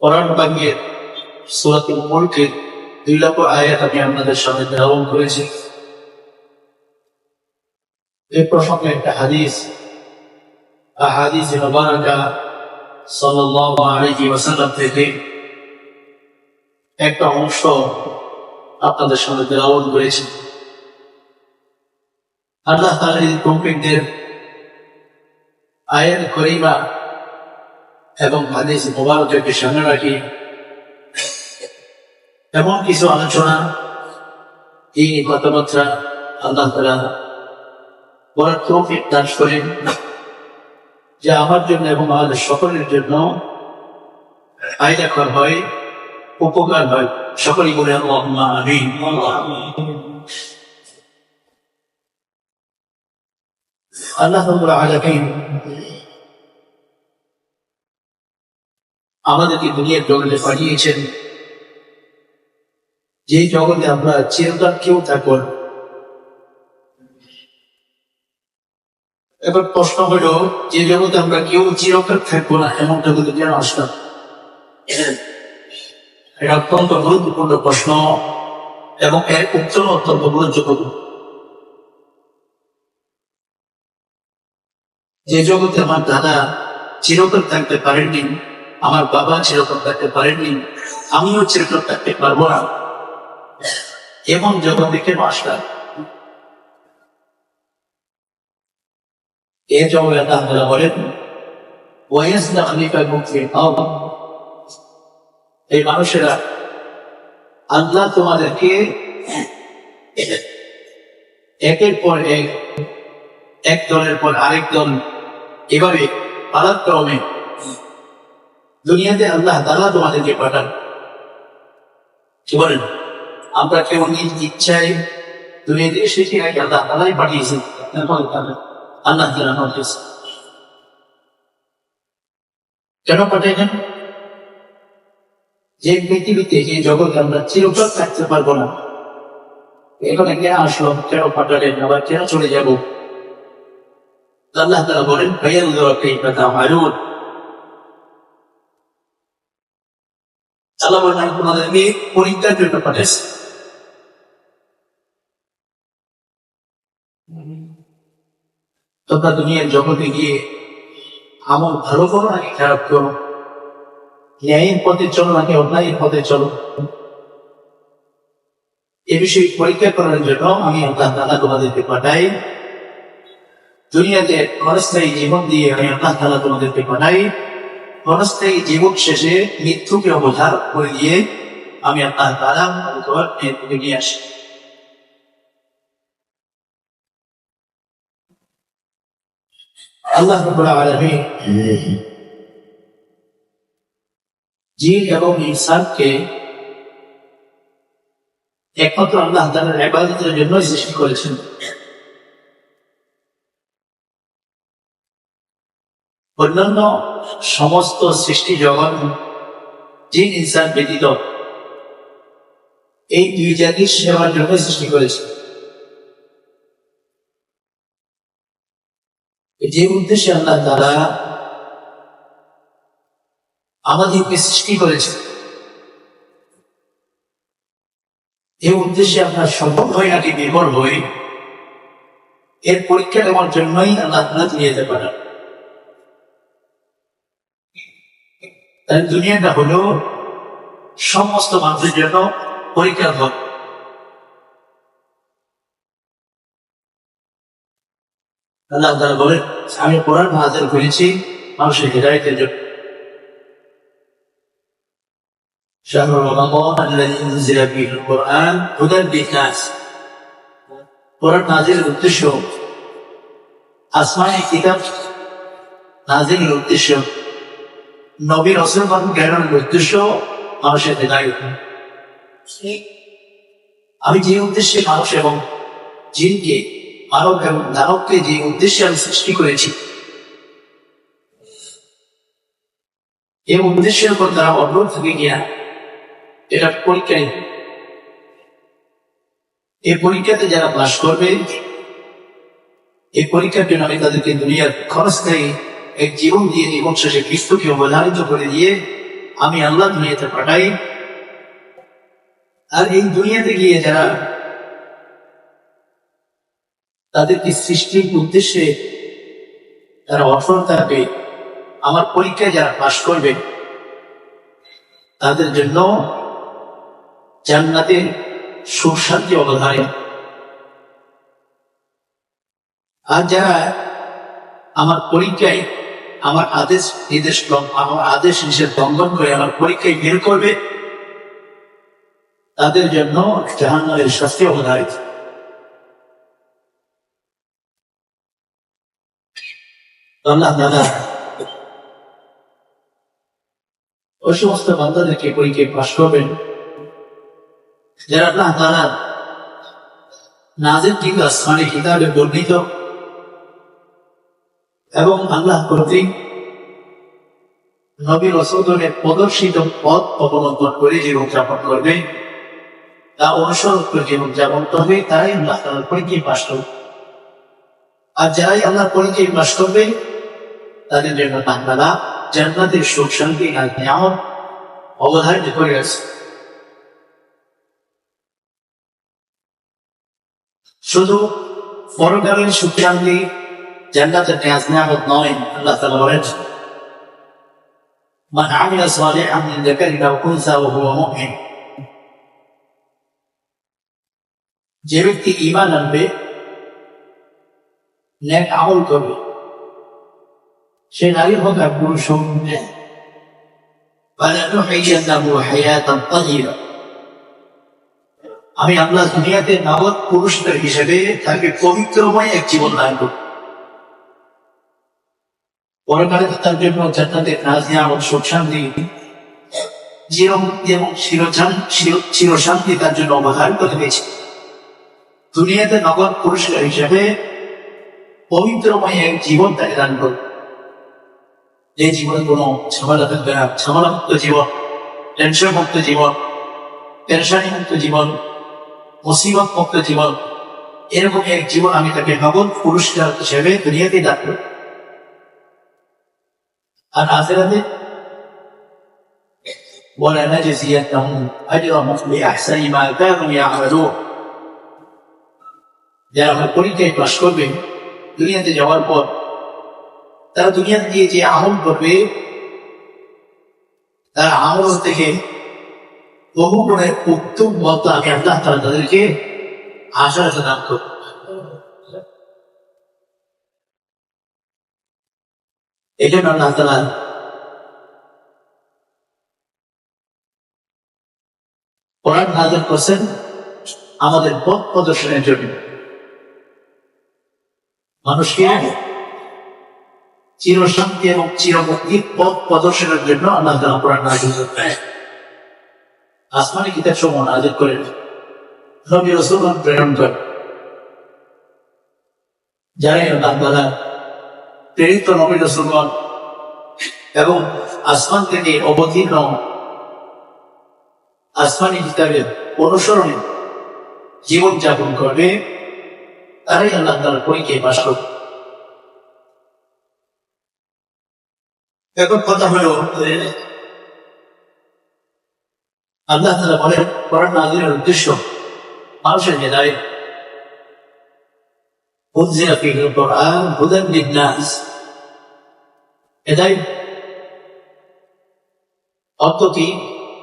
কোরআন বাক্যের সুরাতুল মুলকের দুই লক্ষ আয়াত আমি আপনাদের সামনে ধারণ করেছি। এই প্রসঙ্গে একটা হাদিস আহাদিস মুবারাকা সাল্লাল্লাহু আলাইহি ওয়াসাল্লাম থেকে একটা অংশ আপনাদের সামনে তেলাওয়াত করেছি। আল্লাহ তাআলা এই আয়াত করিমা এবং হাদিস মোবারককে সামনে রাখি। এমন কিছু আলোচনা এই কথাবার্তা আল্লাহ তালা বলার তৌফিক দান করেন, যা আমার জন্য এবং আমাদের সকলের জন্য আয়দাকর হয়, উপকার হয়। সকলেই বলে আল্লাহ আল্লাহ আমাদেরকে দুনিয়ার জগতে পাঠিয়েছেন। যে জগতে আমরা চিরকাল কেউ থাকুন এবার প্রশ্ন হলো, যে জগতে আমরা কেউ চিরকাল থাকব না এমন জগতে কেন আসলাম এটা অত্যন্ত গুরুত্বপূর্ণ প্রশ্ন এবং এর উত্তর অত্যন্ত গুরুত্বপূর্ণ যে জগতে আমার দাদা চিরকাল থাকতে পারেননি আমার বাবা চিরকাল থাকতে পারেননি, আমিও চিরকাল থাকতে পারব না। এবং জগতে দেখে আসলাম এ আল্লাহ তাআলা বলেন ওয়াইসনা খলিফা মুফতি আওয়াম এই মানুষেরা, আল্লাহ তোমাদেরকে একের পর এক এক দলের পর আরেক দল এভাবে পালাক্রমে দুনিয়াতে আল্লাহ তালা তোমাদেরকে পাঠান। কি বলেন? আমরা কেউ নিজ ইচ্ছায় দুনিয়াতে এসেছি নাকি আল্লাহ তালাই পাঠিয়েছেন? আল্লাহ তালা পাঠিয়েছে কেন পাঠাইলেন? যে পৃথিবীতে, যে জগৎ আমরা চিরকাল থাকতে পারব না। এখানে কেন আসলো, কেন পাঠালেন? আবার কেন চলে যাব? আল্লাহ তারা বলেন ভাইয়াল মারুন তোমরা দুনিয়ার জগতে গিয়ে আমল ভালো করো, নাকি খারাপ করো? ন্যায়ের পথে চলো, নাকি অন্যায়ের পথে চলো? এ বিষয়ে পরীক্ষা করার জন্য আমি আল্লাহ তালা তোমাদেরকে পাঠাই। দুনিয়াতে ক্ষণস্থায়ী জীবন দিয়ে আমি আল্লাহ তালা তোমাদেরকে পাঠাই। ক্ষণস্থায়ী জীবন শেষে মৃত্যুকে অবধার করে দিয়ে আমি আল্লাহ তালা নিয়ে আসি। আল্লাহ জিন এবং ইনসানকে একমাত্র আল্লাহ ইবাদতের জন্য সৃষ্টি করেছেন। অন্যান্য সমস্ত সৃষ্টি জগৎ জিন ইনসান ব্যতীত এই দুই জাতির সেবার জন্য সৃষ্টি করেছে। যে উদ্দেশ্যে আল্লাহ তারা আমাদেরকে সৃষ্টি করেছে এই উদ্দেশ্যে আমরা সম্ভব হয় নাকি নির্ভর হই। এর পরীক্ষা দেওয়ার জন্যই আল্লাহ তালা দিয়ে যেতে পারেন তাই দুনিয়াটা হলো সমস্ত মানুষের জন্য পরীক্ষার ঘর আল্লাহ তারা বলেন আমি কোরআন হাজার করেছি মানুষের হৃদায়তের জন্য شهر رمضان الذي انزل فيه القران هدى للناس কোরআন নাজির উদ্দেশ্য আসমানি কিতাব নাজিরের উদ্দেশ্য নবী রসুল জ্ঞানের উদ্দেশ্য মানুষের হৃদায়ত আমি যে উদ্দেশ্যে মানুষ এবং জিনকে, মানব এবং দানবকে যে উদ্দেশ্যে আমি সৃষ্টি করেছি এই উদ্দেশ্যের উপর তারা অগ্রহ থেকে গিয়া এটা পরীক্ষা নিবে এই পরীক্ষাতে যারা পাশ করবে এই পরীক্ষার জন্য আমি তাদেরকে দুনিয়ার ক্ষণস্থায়ী এক জীবন দিয়ে জীবন শেষে খ্রিস্টকে অবধারিত করে দিয়ে আমি আল্লাহ দুনিয়াতে পাঠাই। আর এই দুনিয়াতে গিয়ে যারা তাদেরকে সৃষ্টির উদ্দেশ্যে তারা অটল থাকবে, আমার পরীক্ষায় যারা পাশ করবে, তাদের জন্য জান্নাতের সুশান্তি অবধারে আর যারা আমার পরীক্ষায় আমার আদেশ নির্দেশ আমার আদেশ নিষেধ লঙ্ঘন করে আমার পরীক্ষায় বের করবে, তাদের জন্য জাহান্নামের শাস্তি অবধারিত। আল্লাহ দাদা। ওই সমস্ত বান্দাদেরকে পরীক্ষায় পাশ করবেন। যারা আল্লাহ তারা নাজের ঠিক আসমানি কিতাবে বর্ণিত এবং আল্লাহ কর্তৃক নবী রসৌদনের প্রদর্শিত পথ অবলম্বন করে জীবন যাপন করবে, তা অনুসরণ করে জীবন যাপন করবে, তারাই আল্লাহ তালার পরীক্ষায় পাশ করবে আর যারাই আল্লাহ পরীক্ষায় পাশ করবে তাদের জন্য তাহলে জান্নাতের সুখ, শান্তি আর নিয়ামত অবধারিত করে আছে। শুধু পরকালীন সুখ শান্তি জান্নাতের নিয়াজ নিয়ামত নয় আল্লাহ তাআলা বলেন মান আমিলা সালিহান মিন যাকারিন আও উনসা ওয়া হুয়া মুমিন যে ব্যক্তি ঈমান আনবে নেক আমল করবে। সে নারী হোক আর পুরুষ হোক হ্যাঁ। আমি আল্লাহ দুনিয়াতে নগদ পুরুষদের হিসেবে তাকে পবিত্রময় এক জীবন দান করব। পরকালে তার জন্য জান্নাতের কাজ নিয়ামত সুখ শান্তি চিরমুক্তি এবং চির শান্তি তার জন্য অবধার করে হয়েছে। দুনিয়াতে নগদ পুরস্কার হিসেবে পবিত্রময় এক জীবন তাকে দান করবে। যে জীবনে কোনো ঝামেলা থাকবে না। ঝামেলা জীবন টেনশন মুক্ত জীবন পেরেশানি মুক্ত জীবন মুসিবত মুক্ত জীবন, এরকম এক জীবন আমি তাকে নগদ পুরস্কার হিসেবে দুনিয়াতে দান আর আখেরাতে ولنجزينهم أجرهم بأحسن ما كانوا يعملون যারা আমার পরীক্ষায় পাশ করবে দুনিয়াতে যাওয়ার পর তারা দুনিয়াতে গিয়ে যে আমল করবে তারা আমল থেকে বহু গুণের উত্তম মত আমি আল্লাহ তারা তাদেরকে আশার দান করব এই জন্য আল্লাহ তালা কোরআন নাজল করছেন আমাদের পথ প্রদর্শনের জন্য। মানুষকে চিরশান্তি এবং চিরমুক্তির পথ প্রদর্শনের জন্য আল্লাহ তালা কোরআন করতেন আসমানি কিতাব সমূহ নাজল করেন। নবী রসুল প্রেরণ করেন। যারাই আল্লাহ তালা প্রেরিত নবী রসুলগণ এবং আসমান থেকে অবতীর্ণ আসমানি কিতাবের অনুসরণে জীবন যাপন করবে, তারাই আল্লাহ তালার পরীক্ষায় পাশ করবে। এখন কথা হলো আল্লাহ তালা বলেন নাজিরের উদ্দেশ্য মানুষের মেধায় أنزل فيه القرآن هدى للناس হেদায়ত অর্থ কি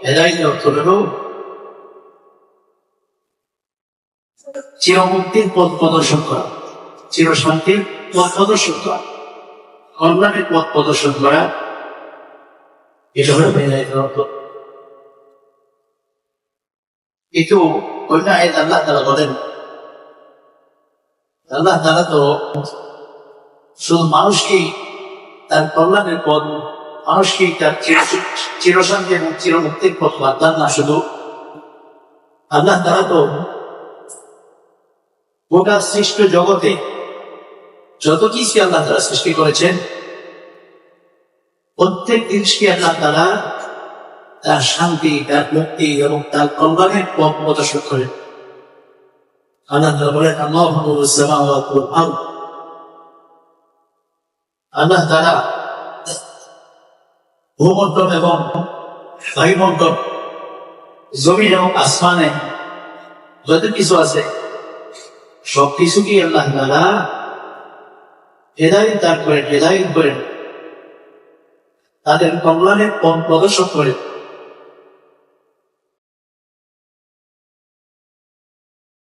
হেদায়ত অর্থ হল চিরমুক্তির পথ প্রদর্শন করা চিরশান্তির পথ প্রদর্শন করা কল্যাণের পথ প্রদর্শন করা এটা হল হেদায়তের অর্থ কিন্তু অন্য আয়াত আল্লাহ তারা বলেন আল্লাহ তারা তো শুধু মানুষকেই তার কল্যাণের পথ, মানুষকেই তার চিরশান্তি এবং চিরমুক্তির পথ বাদলান না, শুধু আল্লাহ তারা তো গোটা সৃষ্ট জগতে যত কিছু আল্লাহ তারা সৃষ্টি করেছেন, প্রত্যেক জিনিসকে আল্লাহ তারা তার শান্তি, তার মুক্তি এবং তার কল্যাণের পথ প্রদর্শন করেন। আল্লাহ তাআলা বলেন আল্লাহ তাআলা ভূমণ্ডল এবং বায়ুমণ্ডল, জমিন এবং আসমানে যত কিছু আছে সব কিছু কি আল্লাহ তালা হেদায়ত দান করেন, হেদায়ত করেন। তাদের কল্যাণের পথ প্রদর্শন করেন।